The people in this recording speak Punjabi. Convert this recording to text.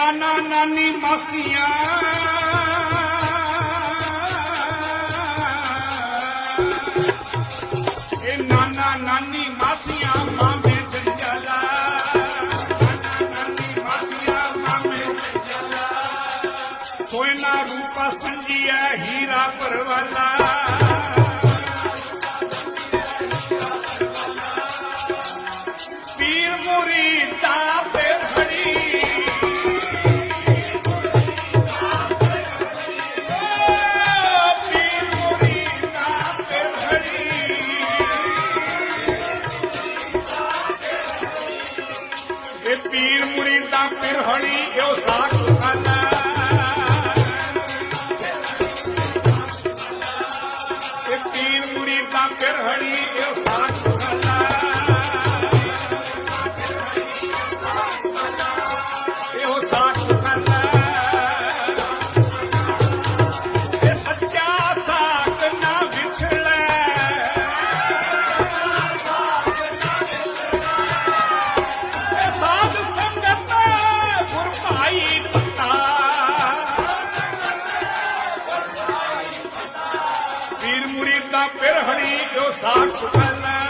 ਨਾਨਾ ਨਾਨੀ ਮਾਸੀਆਂ। ਇਹ ਨਾਨਾ ਨਾਨੀ ਮਾਸੀਆਂ ਮਾਮੇ ਜੰਜਲਾ ਨਾਨਾ ਨਾਨੀ ਮਾਸੀਆਂ ਮਾਮੇ ਜੰਜਲਾ ਸੋਇਨਾ ਰੂਪਾ ਸੰਜੀਐ, ਹੀਰਾ ਪਰਵਾਲਾ। ਪੀਰ ਪੀਰ ਮੁਰੀਦਾ ਪਿਰਹਣੀ ਇਹੋ ਸਾਖ ਖਾਨਾ ਇਹ ਪੀਰ ਮੁਰੀਦਾ ਪਿਰਹਣੀ ਇਹੋ ਸਾਖ ਪੀਰ ਮੁਰੀਦ ਦਾ ਪਿਰਹਣੀ ਜੋ ਸਾਖ ਸੁਖਾਲਾ